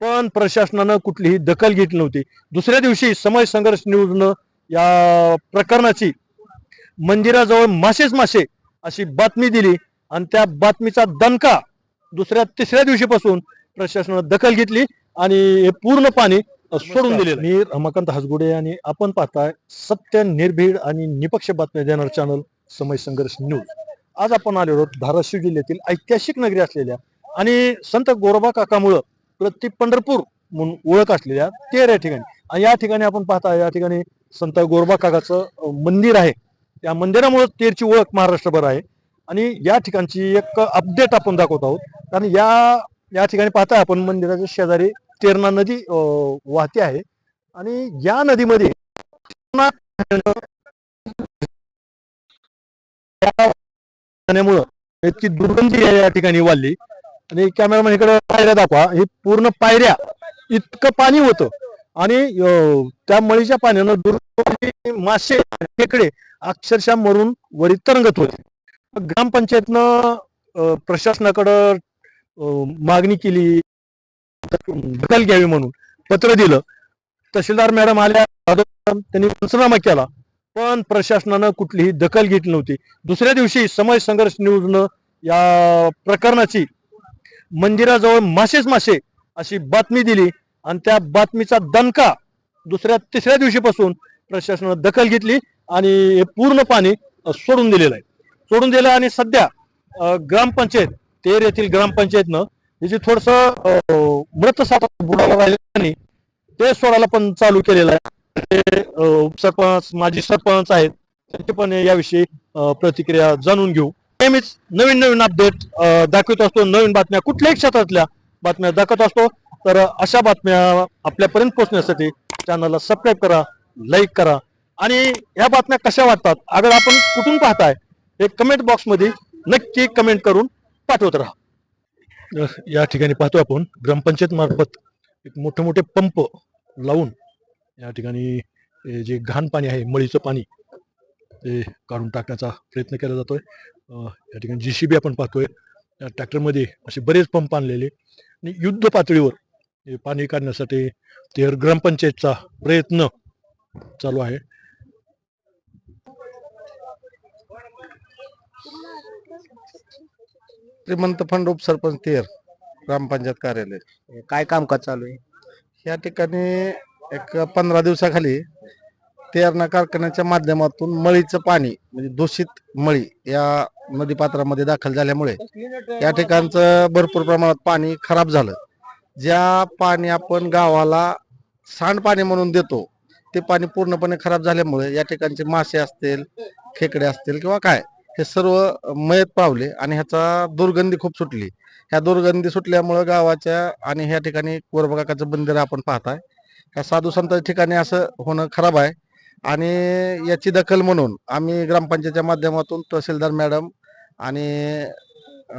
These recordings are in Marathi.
पण प्रशासनानं कुठलीही दखल घेतली नव्हती. दुसऱ्या दिवशी समय संघर्ष न्यूजनं या प्रकरणाची मंदिराजवळ मासेच मासे अशी बातमी दिली आणि त्या बातमीचा दणका दुसऱ्या तिसऱ्या दिवशीपासून प्रशासनानं दखल घेतली आणि हे पूर्ण पाणी सोडून दिलेलं मी रमाकांत हसगुडे आणि आपण पाहताय सत्य निर्भीड आणि निपक्ष बातम्या देणार चॅनल समय संघर्ष न्यूज आज आपण आलेलो आहोत धाराशिव जिल्ह्यातील ऐतिहासिक नगरी असलेल्या आणि संत गोरोबा काकामुळं प्रति पंढरपूर म्हणून ओळख असलेल्या तेर या ठिकाणी आणि या ठिकाणी आपण पाहता या ठिकाणी संत गोरबा काकाचं मंदिर आहे त्या मंदिरामुळे तेरची ओळख महाराष्ट्रभर आहे आणि या ठिकाणची एक अपडेट आपण दाखवत आहोत कारण या या ठिकाणी पाहता आपण मंदिराच्या शेजारी तेरणा नदी अं, वाहते आहे आणि या नदीमध्ये इतकी दुर्गंधी या ठिकाणी वाढली आणि कॅमेरामॅन इकडे पायऱ्या दाखवा. हे पूर्ण पायऱ्या इतकं पाणी होतं. आणि त्या मळीच्या पाण्यानं दुर्गंधी मासे खेकडे अक्षरशः मरून वरी तरंगत होते. ग्रामपंचायतनं प्रशासनाकडं मागणी केली. दखल घ्यावी म्हणून पत्र दिलं. तहसीलदार मॅडम आल्या. त्यांनी पंचनामा केला. पण प्रशासनानं कुठलीही दखल घेतली नव्हती. दुसऱ्या दिवशी समय संघर्ष न्यूजनं या प्रकरणाची मंदिराजवळ मासेच मासे अशी बातमी दिली आणि त्या बातमीचा दणका दुसऱ्या तिसऱ्या दिवशीपासून प्रशासनानं दखल घेतली आणि हे पूर्ण पाणी सोडून दिलेलं आहे. सोडून दिलं आणि सध्या ग्रामपंचायत तेर येथील ग्रामपंचायतनं हे जे थोडस मृत साठा बुडाला राहिलं ते सोडायला पण चालू केलेलं आहे. ते उपसरपंच माजी सरपंच आहेत त्यांची पण याविषयी प्रतिक्रिया जाणून घेऊ. नेहमीच नवीन नवीन अपडेट दाखवत असतो. नवीन बातम्या कुठल्याही क्षेत्रातल्या बातम्या दाखवत असतो. तर अशा बातम्या आपल्यापर्यंत पोहोचण्यासाठी चॅनलला सबस्क्राईब करा लाईक करा. आणि ह्या बातम्या कशा वाटतात अगर आपण कुठून पाहताय हे कमेंट बॉक्समध्ये नक्की कमेंट करून पाठवत राहा. या ठिकाणी पाहतो आपण ग्रामपंचायत मार्फत एक मोठे मोठे पंप लावून या ठिकाणी जे घाण पाणी आहे मळीचं पाणी ते काढून टाकण्याचा प्रयत्न केला जातोय. या ठिकाणी जी सी बी आपण पाहतोय. त्या ट्रॅक्टरमध्ये असे बरेच पंप आणलेले आणि युद्ध पातळीवर हे पाणी काढण्यासाठी तेर ग्रामपंचायतचा प्रयत्न चालू आहे. श्रीमंत फंड उपसरपंच तेर ग्रामपंचायत कार्यालय. काय कामकाज चालू आहे? या ठिकाणी एक पंधरा दिवसाखाली तेरणा कारखान्याच्या माध्यमातून मळीचं पाणी म्हणजे दूषित मळी या नदीपात्रामध्ये दाखल झाल्यामुळे या ठिकाणचं भरपूर प्रमाणात पाणी खराब झालं. ज्या पाणी आपण गावाला सांडपाणी म्हणून देतो ते पाणी पूर्णपणे खराब झाल्यामुळे या ठिकाणचे मासे असतील खेकडे असतील किंवा काय हे सर्व मयत पावले आणि ह्याचा दुर्गंधी खूप सुटली. ह्या दुर्गंधी सुटल्यामुळं गावाच्या आणि ह्या ठिकाणी गोरबकाकाचं मंदिर आपण पाहताय. ह्या साधू संत ठिकाणी असं होणं खराब आहे. आणि याची दखल म्हणून आम्ही ग्रामपंचायतच्या माध्यमातून तहसीलदार मॅडम आणि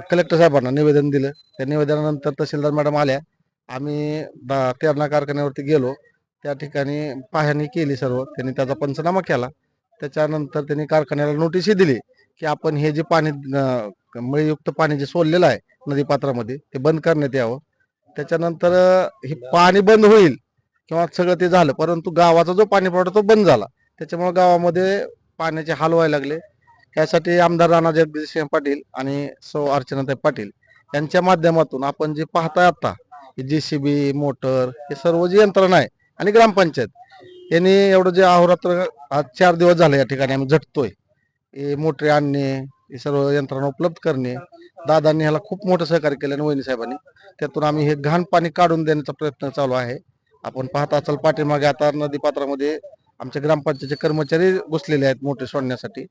कलेक्टर साहेबांना निवेदन दिलं. त्या निवेदनानंतर तहसीलदार मॅडम आल्या. आम्ही तेरणा कारखान्यावरती गेलो. त्या ठिकाणी पाहणी केली सर्व. त्यांनी त्याचा पंचनामा केला. त्याच्यानंतर त्यांनी कारखान्याला नोटीसही दिली की आपण हे जे पाणी मळीयुक्त पाणी जे सोडलेलं आहे नदीपात्रामध्ये ते बंद करण्यात यावं. त्याच्यानंतर हे पाणी बंद होईल किंवा सगळं ते झालं परंतु गावाचा जो पाणी पुरवठा तो बंद झाला. त्याच्यामुळे गावामध्ये पाण्याचे हाल व्हायला लागले. यासाठी आमदार राणा जगदीशसिंह पाटील आणि सौ अर्चनाताई पाटील यांच्या माध्यमातून आपण जे पाहताय आता जे सी बी मोटर हे सर्व जी यंत्रणा आहे आणि ग्रामपंचायत यांनी एवढं जे अहोरात्र आज चार दिवस झाले या ठिकाणी आम्ही झटतोय. हे मोटरे आणणे हे सर्व यंत्रणा उपलब्ध करणे दादांनी ह्याला खूप मोठं सहकार्य केलं आणि वहिनी साहेबांनी त्यातून आम्ही हे घाण पाणी काढून देण्याचा प्रयत्न चालू आहे. आपण पाहत असाल पाठीमागे आता नदीपात्रामध्ये आमचे ग्रामपंचायतचे कर्मचारी घुसलेले आहेत मोठे सोडण्यासाठी.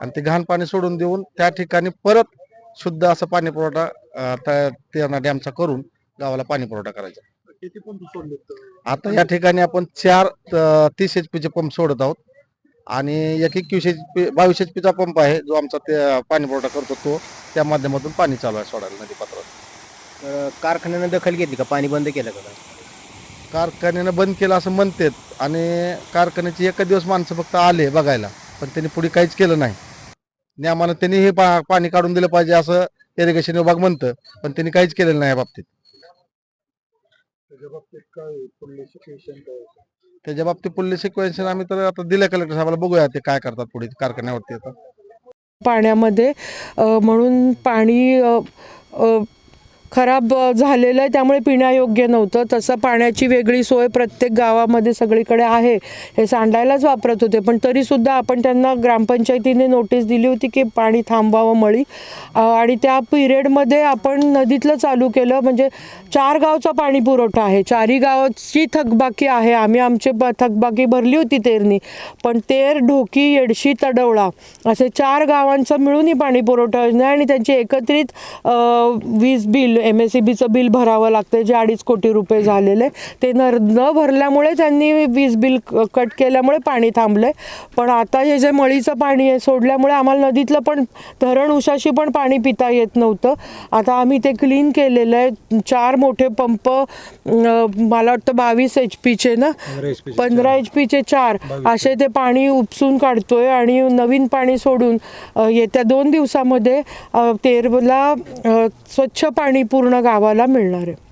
आणि ते घाण पाणी सोडून देऊन त्या ठिकाणी परत शुद्ध असं पाणी पुरवठा अं, त्या तेरणा डॅमचा करून गावाला पाणी पुरवठा करायचा. किती पंप सोडले आता या ठिकाणी आपण चार तीस एच चे पंप सोडत आहोत. आणि एक एकवीस एच पी बावीस एच चा पंप आहे जो आमचा ते पाणी पुरवठा करतो तो त्या माध्यमातून पाणी चालू आहे सोडायला नदीपात्रात. कारखान्यानं दखल घेतली का? पाणी बंद केलं का? कारखान्यानं बंद केलं असं म्हणतात आणि कारखान्याचे एका दिवस माणसं फक्त आले बघायला पण त्यांनी पुढे काहीच केलं नाही. नियमानं त्यांनी हे पा- पाणी काढून दिलं पाहिजे असं इरिगेशन विभाग म्हणतं पण त्यांनी काहीच केलेलं नाही या बाबतीत. त्याच्या बाबतीत पुढले सिक्वेन्शन आम्ही तर आता दिल्या कलेक्टर साहेबाला बघूया ते काय करतात पुढे कारखान्यावरती आता. पाण्यामध्ये म्हणून पाणी खराब झालेलं आहे त्यामुळे पिण्यायोग्य नव्हतं. तसं पाण्याची वेगळी सोय प्रत्येक गावामध्ये सगळीकडे आहे. हे सांडायलाच वापरत होते. पण तरीसुद्धा आपण त्यांना ग्रामपंचायतीने नोटीस दिली होती की पाणी थांबवावं मळी. आणि त्या पिरियडमध्ये आपण नदीतलं चालू केलं. म्हणजे चार गावचा पाणी पुरवठा आहे. चारही गावाची थकबाकी आहे. आम्ही आमची ब- थकबाकी भरली होती तेरनी. पण तेर ढोकी येडशी तडवळा असे चार गावांचा मिळूनही पाणी पुरवठा योजना आणि त्यांचे एकत्रित वीज बिल एम एस सी बीचं बिल भरावं लागतं जे अडीच कोटी रुपये झालेले ते न न भरल्यामुळे त्यांनी वीज बिल क- कट केल्यामुळे पाणी थांबलं पण आता हे जे मळीचं पाणी आहे सोडल्यामुळे आम्हाला नदीतलं पण धरण उशाशी पण पाणी पिता येत नव्हतं. आता आम्ही ते क्लीन केलेलं आहे. चार मोठे पंप मला वाटतं बावीस एच पीचे ना? पंधरा एच पीचे चार. असे ते पाणी उपसून काढतोय आणि नवीन पाणी सोडून येत्या दोन दिवसामध्ये तेरला स्वच्छ पाणी पूर्ण गावाला मिळणार आहे.